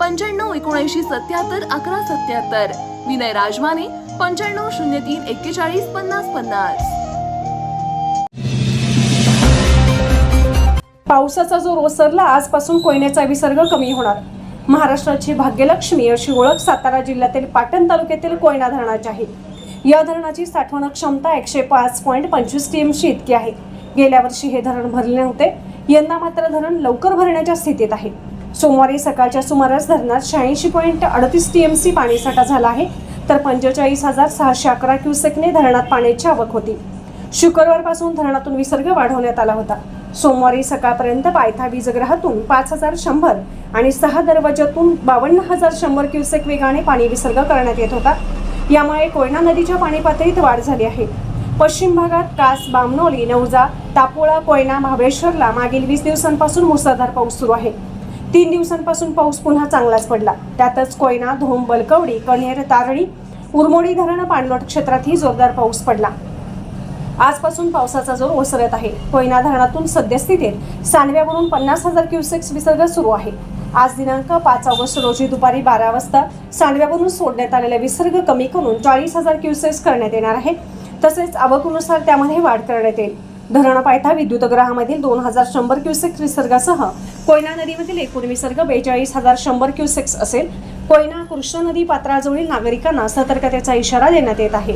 पंच्याण्णव एकोणऐंशी सत्याहत्तर अकरा सत्याहत्तर. विनय राजमाने पंच्याण्णव शून्य तीन एक्केचाळीस पन्नास पन्नास. पावसाचा जोर ओसरला आजपासून कोयन्याचा विसर्ग कमी होणार. महाराष्ट्राची भाग्यलक्ष्मी अशी ओळख सातारा जिल्ह्यातील पाटण तालुक्यातील कोयना धरणाची आहे. या धरणाची साठवणूक क्षमता एकशे पाच पॉईंट पंचवीस टीएमशी इतकी आहे. गेल्या वर्षी हे धरण भरले नव्हते. यंदा मात्र धरण लवकर भरण्याच्या स्थितीत आहे. सोमवारी सकाळच्या सुमारास धरणात शहाऐंशी पॉईंट अडतीस टीएमसी पाणीसाठा झाला आहे. तर पंचेचाळीस हजार सहाशे अकरा क्युसेकने धरणात पाण्याची आवक होती. शुक्रवारपासून धरणातून विसर्ग वाढवण्यात आला होता. सोमवारी सकाळपर्यंत पायथा वीजग्रहातून पाच हजार शंभर आणि सहा दरवाज्यातून बावन्न हजार शंभर क्युसेक वेगाने पाणी विसर्ग करण्यात येत होता. यामुळे कोयना नदीच्या पाणी पातळीत वाढ झाली आहे. पश्चिम भागात कास बामनोली नवजा तापोळा कोयना महाबळेश्वरला मागील वीस दिवसांपासून मुसळधार पाऊस सुरू आहे. तीन दिवसांपासून पाऊस पुन्हा चांगलाच पडला. त्यातच कोयना धोम बलकवडी कणेर तारळी उरमोडी धरण पाणलोट क्षेत्रातही जोरदार पाऊस पडला. आजपासून पावसाचा जोर ओसरत आहे. कोयना धरणातून सद्यस्थितीत सांडव्यावरून पन्नास हजार क्युसेक्स विसर्ग सुरू आहे. आज दिनांक पाच ऑगस्ट रोजी दुपारी बारा वाजता सांडव्यावरून सोडण्यात आलेला विसर्ग कमी करून चाळीस हजार क्युसेक्स करण्यात येणार आहे. तसेच आवकनुसार त्यामध्ये वाढ करण्यात येईल. धरण पायथा विद्युतग्रहामधील दोन हजार शंभर क्युसेक्स विसर्गासह कोयना नदीमधील एकूण विसर्ग बेचाळीस हजार शंभर क्युसेक्स असेल. कोयना कृष्ण नदी पात्राजवळील नागरिकांना सतर्कतेचा इशारा देण्यात येत आहे.